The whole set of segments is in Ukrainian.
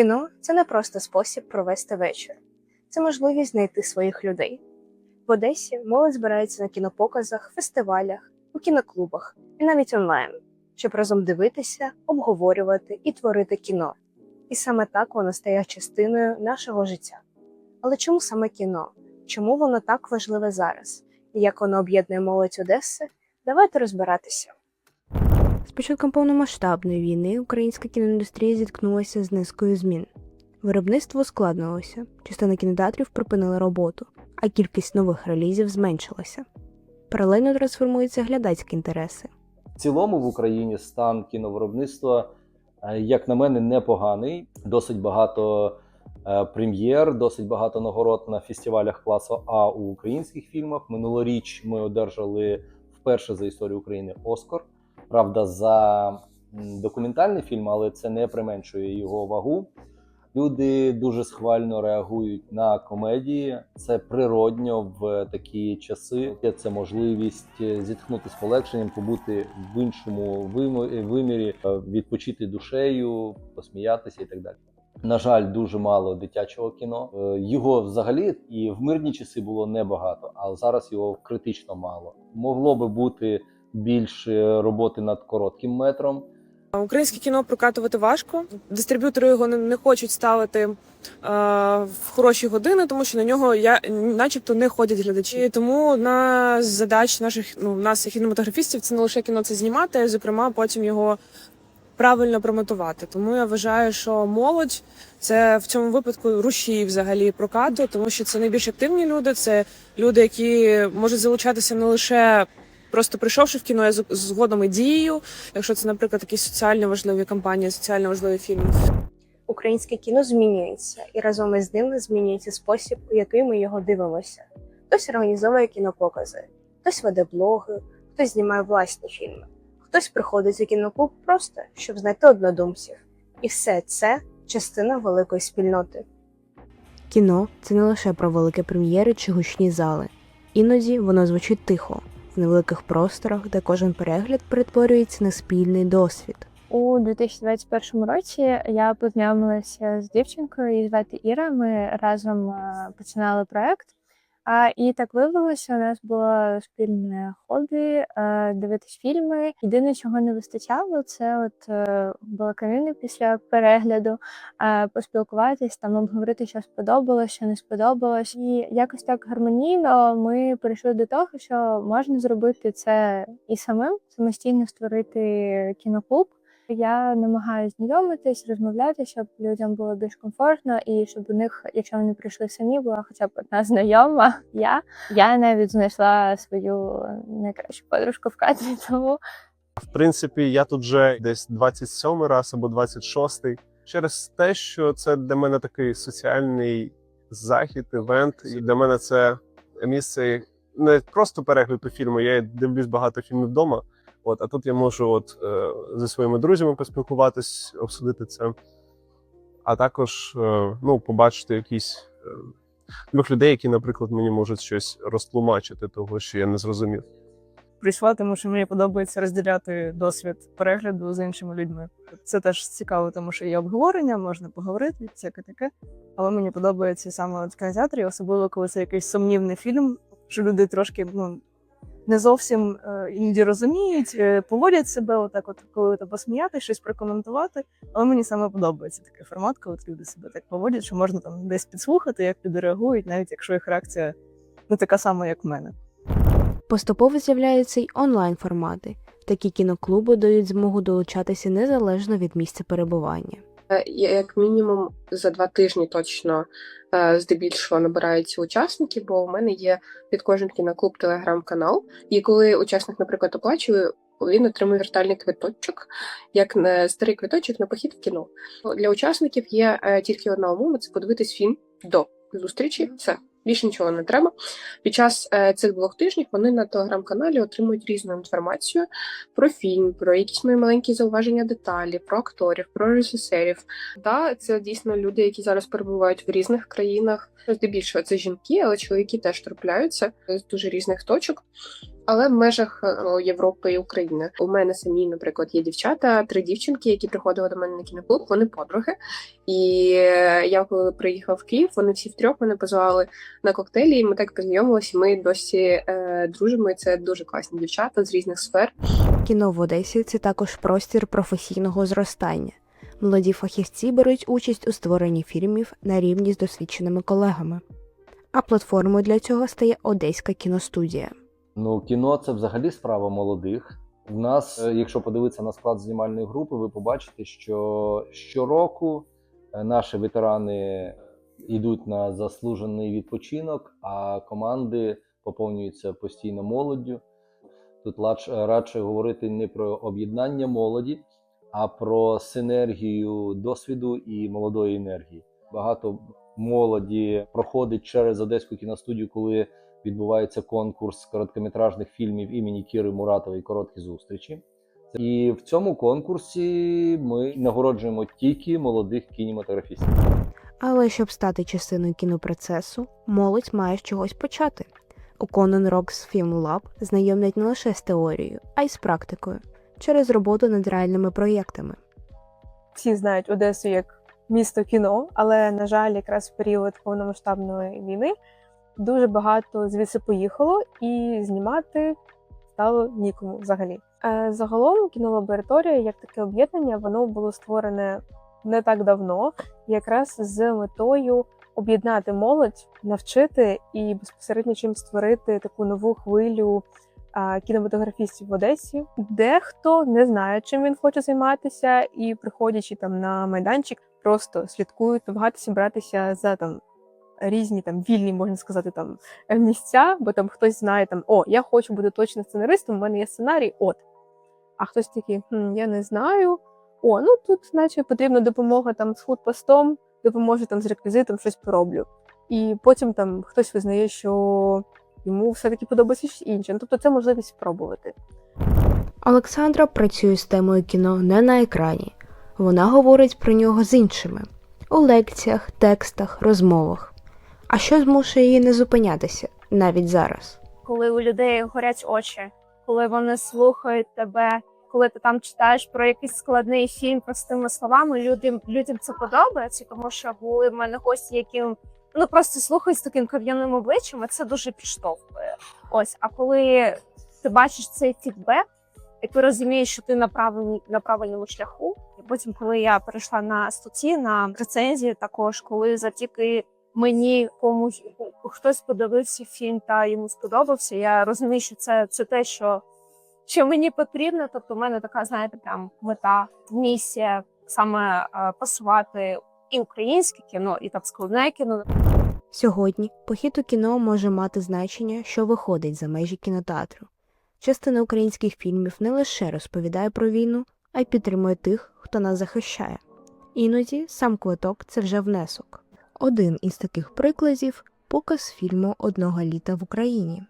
Кіно це не просто спосіб провести вечір, це можливість знайти своїх людей. В Одесі молодь збирається на кінопоказах, фестивалях, у кіноклубах і навіть онлайн, щоб разом дивитися, обговорювати і творити кіно. І саме так воно стає частиною нашого життя. Але чому саме кіно? Чому воно так важливе зараз? І як воно об'єднує молодь Одеси? Давайте розбиратися. З початком повномасштабної війни українська кіноіндустрія зіткнулася з низкою змін. Виробництво ускладнилося, частина кінотеатрів припинила роботу, а кількість нових релізів зменшилася. Паралельно трансформуються глядацькі інтереси. В цілому в Україні стан кіновиробництва, е, як на мене, непоганий. Досить багато е, прем'єр, досить багато нагород на фестивалях класу А у українських фільмах. Минулоріч ми одержали вперше за історію України Оскар. Правда, за документальний фільм, але це не применшує його вагу. Люди дуже схвально реагують на комедії. Це природньо в такі часи. Це можливість е, зітхнути з полегшенням, побути в іншому вимо- вимірі, е, відпочити душею, посміятися і так далі. На жаль, дуже мало дитячого кіно. Е, Його взагалі і в мирні часи було небагато, а зараз його критично мало. Могло би бути більше роботи над коротким метром. Українське кіно прокатувати важко. Дистриб'ютори його не, хочуть ставити е, в хороші години, тому що на нього я начебто не ходять глядачі. І тому з задач наших ну нас кінематографістів це не лише кіно це знімати, а зокрема потім його правильно промотувати. Тому я вважаю, що молодь це в цьому випадку рушій взагалі прокату, тому що це найбільш активні люди. Це люди, які можуть залучатися не лише. Просто прийшовши в кіно, з- згодом і дією, якщо це, наприклад, якісь соціально важливі кампанії, соціально важливі фільми. Українське кіно змінюється, і разом із ним змінюється спосіб, у який ми його дивимося. Хтось організовує кінопокази, хтось веде блоги, хтось знімає власні фільми, хтось приходить у кіноклуб просто, щоб знайти однодумців. І все це частина великої спільноти. Кіно це не лише про великі прем'єри чи гучні зали. Іноді воно звучить тихо, невеликих просторах, де кожен перегляд перетворюється на спільний досвід. У 2021 році я познайомилася з дівчинкою, її звати Іра. Ми разом е, починали проект. А і так виявилося, у нас було спільне хобі дивитись фільми. Єдине, чого не вистачало, це от е, балаканини після перегляду, поспілкуватись, там обговорити, що сподобалось, що не сподобалось. І якось так гармонійно ми прийшли до того, що можна зробити це і самим, самостійно створити кіноклуб. Я намагаюся знайомитись, розмовляти, щоб людям було більш комфортно, і щоб у них, якщо вони прийшли самі, була хоча б одна знайома. Я я навіть знайшла свою найкращу подружку в кадрі. Тому В принципі, я тут вже десь 27 раз або 26 через те, що це для мене такий соціальний захід, івент. І для мене це місце не просто перегляду фільму. Я дивлюсь багато фільмів вдома. От, а тут я можу от е, зі своїми друзями поспілкуватись, обсудити це, а також е, ну, побачити якісь е, двох людей, які, наприклад, мені можуть щось розтлумачити, того, що я не зрозумів. прийшла, тому що мені подобається розділяти досвід перегляду з іншими людьми. Це теж цікаво, тому що є обговорення, можна поговорити, всяке таке. Але мені подобається саме в кінотеатрі, особливо коли це якийсь сумнівний фільм, що люди трошки ну, не зовсім е, іноді розуміють, е, поводять себе отак, от коли то посміяти, щось прокоментувати. Але мені саме подобається такий формат, коли люди себе так поводять, що можна там десь підслухати, як люди реагують, навіть якщо їх реакція не така сама, як в мене. Поступово з'являються й онлайн-формати. Такі кіноклуби дають змогу долучатися незалежно від місця перебування. Е, як мінімум за два тижні точно е, здебільшого набираються учасники, бо у мене є під кожен кіноклуб телеграм-канал. І коли учасник, наприклад, оплачує, він отримує віртуальний квиточок, як на старий квиточок на похід в кіно. Для учасників є е, тільки одна умова: це подивитись фільм до зустрічі. Все. Більше нічого не треба. Під час е, цих двох тижнів вони на телеграм-каналі отримують різну інформацію про фільм, про якісь мої маленькі зауваження деталі, про акторів, про режисерів. Та це дійсно люди, які зараз перебувають в різних країнах. Здебільшого це жінки, але чоловіки теж трапляються з дуже різних точок. Але в межах е, Європи і України у мене самі, наприклад, є дівчата, три дівчинки, які приходили до мене на кіноклуб. Вони подруги. І е, я коли приїхав в Київ, вони всі втрьох мене позвали на коктейлі. І ми так познайомилися. Ми досі е, дружимо. І це дуже класні дівчата з різних сфер. Кіно в Одесі це також простір професійного зростання. Молоді фахівці беруть участь у створенні фільмів на рівні з досвідченими колегами. А платформою для цього стає Одеська кіностудія. Ну, кіно це взагалі справа молодих. В нас, е, якщо подивитися на склад знімальної групи, ви побачите, що щороку е, наші ветерани йдуть на заслужений відпочинок, а команди поповнюються постійно молоддю. Тут радше говорити не про об'єднання молоді, а про синергію досвіду і молодої енергії. Багато молоді проходить через Одеську кіностудію, коли відбувається конкурс короткометражних фільмів імені Кіри Муратової короткі зустрічі. І в цьому конкурсі ми нагороджуємо тільки молодих кінематографістів. Але щоб стати частиною кінопроцесу, молодь має з чогось почати. У Conan Rocks Film Lab знайомлять не лише з теорією, а й з практикою через роботу над реальними проєктами. Всі знають Одесу як місто кіно, але на жаль, якраз в період повномасштабної війни дуже багато звідси поїхало, і знімати стало нікому взагалі. Е, Загалом кінолабораторія, як таке об'єднання, воно було створене не так давно, якраз з метою об'єднати молодь, навчити і безпосередньо чим створити таку нову хвилю кінематографістів в Одесі. Дехто не знає, чим він хоче займатися, і приходячи там на майданчик, просто слідкують, намагатися братися за там. Різні там вільні, можна сказати, там місця, бо там хтось знає там о, я хочу бути точно сценаристом, у мене є сценарій, от. А хтось такий, хм, я не знаю. О, ну тут, наче потрібна допомога там з худпостом, допоможе там з реквізитом, щось пороблю. І потім там хтось визнає, що йому все-таки подобається щось інше. Ну, тобто це можливість спробувати. Олександра працює з темою кіно не на екрані. Вона говорить про нього з іншими у лекціях, текстах, розмовах. А що змушує її не зупинятися навіть зараз? коли у людей горять очі, коли вони слухають тебе, коли ти там читаєш про якийсь складний фільм простими словами, людям, людям це подобається, тому що були в мене гості, які ну просто слухають з таким кам'яним обличчям, і це дуже підштовхує. Ось, а коли ти бачиш цей фідбек, і ти розумієш, що ти на правильній на правильному шляху. І потім, коли я перейшла на статті, на рецензії, також коли завдяки мені комусь хтось подивився фільм та йому сподобався. Я розумію, що це, це те, що, що мені потрібно. Тобто, в мене така, знаєте, там мета, місія саме е, пасувати і українське кіно, і так складне кіно. Сьогодні похід у кіно може мати значення, що виходить за межі кінотеатру. Частина українських фільмів не лише розповідає про війну, а й підтримує тих, хто нас захищає. Іноді сам квиток це вже внесок. Один із таких прикладів показ фільму одного літа в Україні.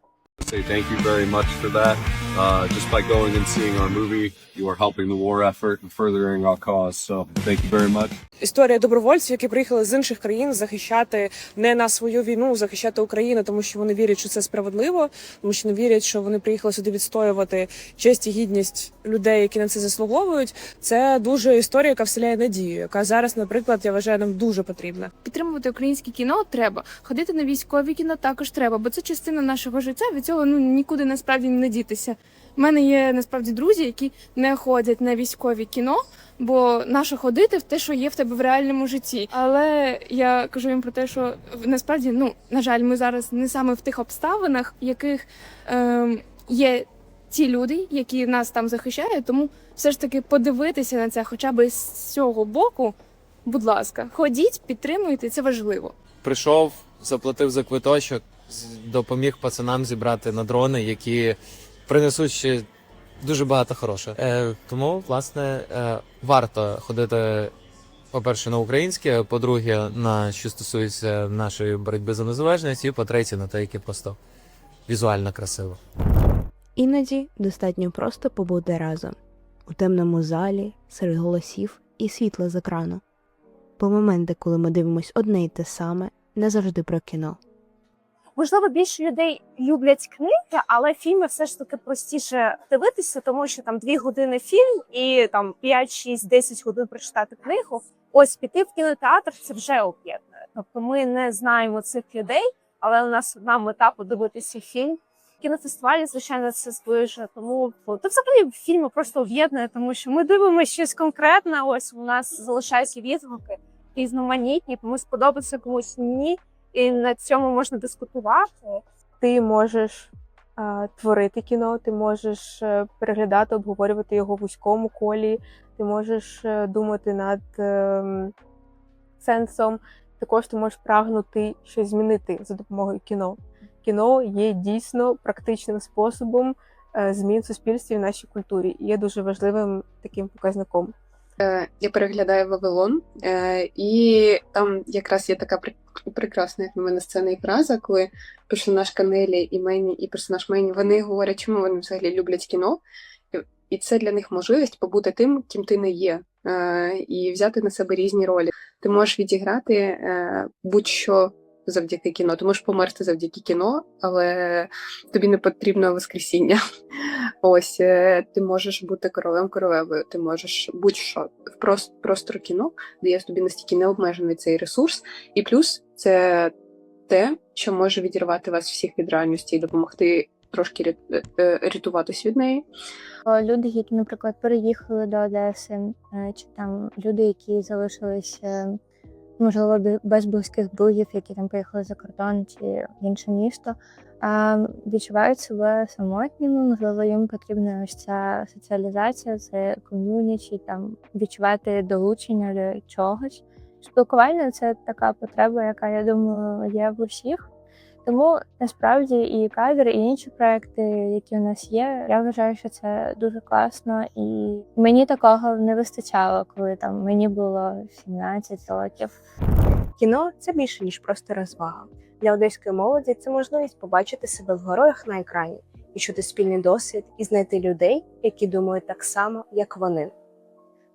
Say thank you very much for that. Uh, just by going and seeing our movie, you are helping the war effort and furthering our cause. So thank you very much. Історія добровольців, які приїхали з інших країн захищати не на свою війну, захищати Україну, тому що вони вірять, що це справедливо, тому що вони вірять, що вони приїхали сюди відстоювати честь і гідність людей, які на це заслуговують. Це дуже історія, яка вселяє надію, яка зараз, наприклад, я вважаю, нам дуже потрібна. Підтримувати українське кіно треба. Ходити на військові кіно також треба, бо це частина нашого життя. Від цього ну нікуди насправді не дітися. У мене є насправді друзі, які не ходять на військові кіно, бо нащо ходити в те, що є в тебе в реальному житті. Але я кажу їм про те, що насправді, ну на жаль, ми зараз не саме в тих обставинах, в яких ем, є ті люди, які нас там захищають. Тому все ж таки подивитися на це, хоча б з цього боку. Будь ласка, ходіть, підтримуйте, це важливо. прийшов, заплатив за квиточок, допоміг пацанам зібрати на дрони, які принесуть ще дуже багато хорошого. Е, тому, власне, е, варто ходити, по-перше, на українське, по-друге, на що стосується нашої боротьби за незалежність, і по-третє, на те, яке просто візуально красиво. Іноді достатньо просто побути разом у темному залі, серед голосів і світла з екрану. Бо моменти, коли ми дивимось одне й те саме, не завжди про кіно. Можливо, більше людей люблять книги, але фільми все ж таки простіше дивитися, тому що там дві години фільм і там 5, 6, 10 годин прочитати книгу. Ось піти в кінотеатр це вже об'єднує. Тобто ми не знаємо цих людей, але у нас одна мета подивитися фільм. Кінофестивалі, звичайно, це зближує. Тому ну, то взагалі фільми просто об'єднує, тому що ми дивимося щось конкретне. Ось у нас залишаються відгуки різноманітні, комусь сподобається, комусь ні. І на цьому можна дискутувати. Ти можеш а, творити кіно, ти можеш е, переглядати, обговорювати його в вузькому колі, ти можеш е, думати над ем, сенсом. Також ти можеш прагнути щось змінити за допомогою кіно. Кіно є дійсно практичним способом е, змін в суспільстві в нашій культурі і є дуже важливим таким показником. Я переглядаю Вавилон, е, і там якраз є така прекрасна, як на мене, сцена і фраза, коли персонаж Канелі і Мені, і персонаж Мені вони говорять, чому вони взагалі люблять кіно. І- це для них можливість побути тим, ким ти не є, е, і взяти на себе різні ролі. Ти можеш відіграти е, будь-що завдяки кіно. Ти можеш померти завдяки кіно, але тобі не потрібно воскресіння. Ось е, ти можеш бути королем королевою, ти можеш будь-що в просто простору кіно дає тобі настільки необмежений цей ресурс, і плюс це те, що може відірвати вас всіх від реальності і допомогти трошки е, рятуватись від неї. Люди, які, наприклад, переїхали до Одеси, е, чи там люди, які залишились, е, можливо, без близьких друзів, які там поїхали за кордон чи в інше місто, відчувають себе самотніми, можливо, їм потрібна ось ця соціалізація, це ком'юніті, там відчувати долучення до чогось. Спілкування це така потреба, яка я думаю є в усіх. Тому насправді і кадр, і інші проекти, які у нас є, я вважаю, що це дуже класно, і мені такого не вистачало, коли там мені було 17 років. Кіно це більше ніж просто розвага. Для одеської молоді це можливість побачити себе в героях на екрані, відчути спільний досвід і знайти людей, які думають так само, як вони.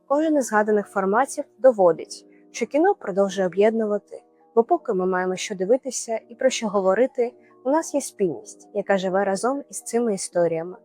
Кожен із згаданих форматів доводить, що кіно продовжує об'єднувати, бо поки ми маємо що дивитися і про що говорити, у нас є спільність, яка живе разом із цими історіями.